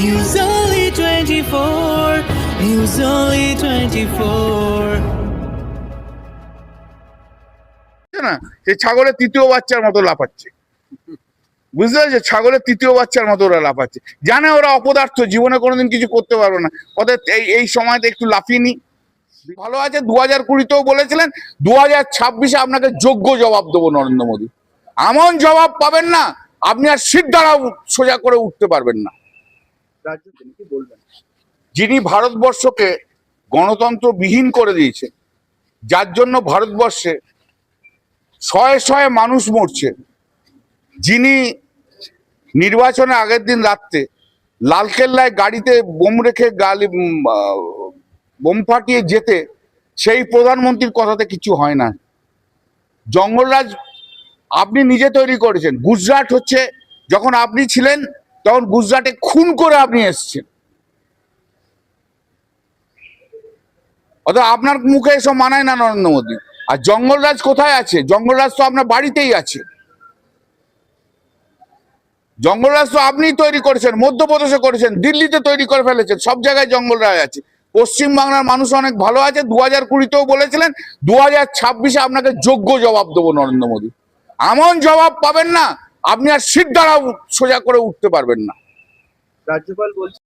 News Only 24. News Only 24. হচ্ছে না? সে ছাগলের তৃতীয় বাচ্চার মতো লাফাচ্ছে। বুঝতে পেরেছ? ছাগলের তৃতীয় বাচ্চার মতো ওরা লাফাচ্ছে। জানে ওরা অপদার্থ, জীবনে কোনোদিন কিছু করতে পারবে না। ওদের এই এই সময়তে একটু লাফিয়ে নি ভালো আছে দু হাজার কুড়িতেও বলেছিলেন দু হাজার ছাব্বিশে আপনাকে যোগ্য জবাব দেবো নরেন্দ্র মোদী। এমন জবাব পাবেন না, আপনি আর দ্বারা সোজা করে উঠতে পারবেন না। রাজ্য তিনি কি বলবেন? যিনি ভারতবর্ষকে গণতন্ত্র বিহীন করে দিয়েছে, যার জন্য ভারতবর্ষে শয়ে শয়ে মানুষ মরছে, যিনি নির্বাচনে আগের দিন রাত্রে লালকেল্লায় গাড়িতে বোম রেখে গালি বোম ফাটিয়ে যেতে, সেই প্রধানমন্ত্রীর কথাতে কিছু হয় না। জঙ্গলরাজ আপনি নিজে তৈরি করেছেন। গুজরাট হচ্ছে যখন আপনি ছিলেন তখন গুজরাটে খুন করে আপনি এসছেন। অর্থাৎ আপনার মুখে এসব মানায় না নরেন্দ্র মোদী। আর জঙ্গলরাজ কোথায় আছে? জঙ্গলরাজ তো আপনার বাড়িতেই আছে। জঙ্গলরাজ তো আপনিই তৈরি করেছেন, মধ্যপ্রদেশে করেছেন, দিল্লিতে তৈরি করে ফেলেছেন, সব জায়গায় জঙ্গলরাজ আছে। পশ্চিম বাংলার মানুষ অনেক ভালো আছে দু হাজার কুড়িতেও বলেছিলেন দু হাজার ছাব্বিশে আপনাকে যোগ্য জবাব দেবো নরেন্দ্র মোদী। এমন জবাব পাবেন না আপনি আর সিট দ্বারা সোজা করে উঠতে পারবেন না। রাজ্যপাল বলছে